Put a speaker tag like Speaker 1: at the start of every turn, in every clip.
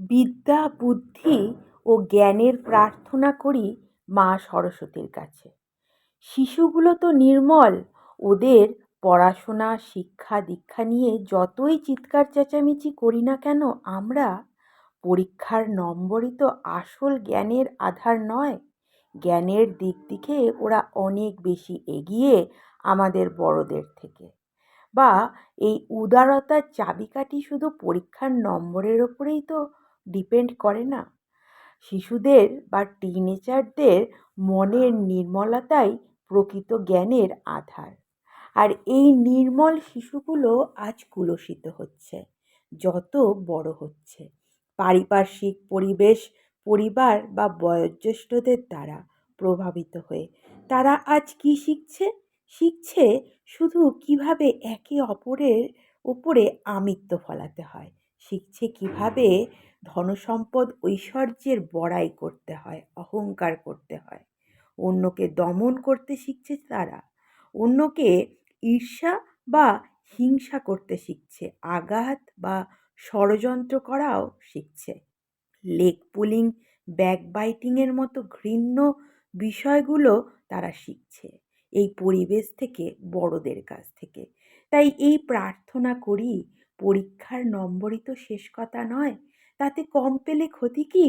Speaker 1: বিদ্যা, বুদ্ধি ও জ্ঞানের প্রার্থনা করি মা সরস্বতীর কাছে। শিশুগুলো তো নির্মল, ওদের পড়াশোনা, শিক্ষা, দীক্ষা নিয়ে যতই চিৎকার চেঁচামেচি করি না কেন আমরা, পরীক্ষার নম্বরই তো আসল জ্ঞানের আধার নয়। জ্ঞানের দিক থেকে ওরা অনেক বেশি এগিয়ে আমাদের বড়দের থেকে। বা এই উদারতার চাবিকাঠি শুধু পরীক্ষার নম্বরের ওপরেই তো ডিপেন্ড করে না। শিশুদের বা টিনেজারদের মনের নির্মলতাই প্রকৃত জ্ঞানের আধার। আর এই নির্মল শিশুগুলো আজ কুলসিত হচ্ছে, যত বড় হচ্ছে। পারিপার্শ্বিক পরিবেশ, পরিবার বা বয়োজ্যেষ্ঠদের দ্বারা প্রভাবিত হয়ে। তারা আজ কী শিখছে? শিখছে শুধু কীভাবে একে অপরের ওপরে আমিত্ব ফলাতে হয়। শিখছে কীভাবে ধনসম্পদ ঐশ্বর্যের বড়াই করতে হয়, অহংকার করতে হয়। অন্যকে দমন করতে শিখছে তারা, অন্যকে ঈর্ষা বা হিংসা করতে শিখছে, আঘাত বা ষড়যন্ত্র করাও শিখছে। লেগ পুলিং, ব্যাক বাইটিংয়ের মতো ঘৃণ্য বিষয়গুলো তারা শিখছে, এই পরিবেশ থেকে, বড়দের কাছ থেকে। তাই এই প্রার্থনা করি পরীক্ষার নম্বরই তো শেষ কথা নয়, তাতে কম পেলে ক্ষতি কি?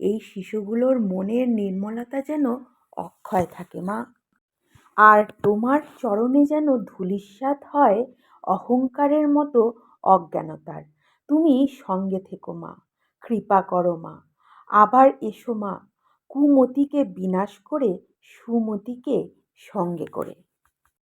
Speaker 1: এই শিশুগুলোর মনের নির্মলতা যেন অক্ষয় থাকে, মা। আর তোমার চরণে যেন ধূলিসাৎ হয় অহংকারের মতো অজ্ঞানতার। তুমি সঙ্গে থেকো, মা। কৃপা করো, মা। আবার এসো, মা। কুমতিকে বিনাশ করে সুমতিকে সঙ্গে করে।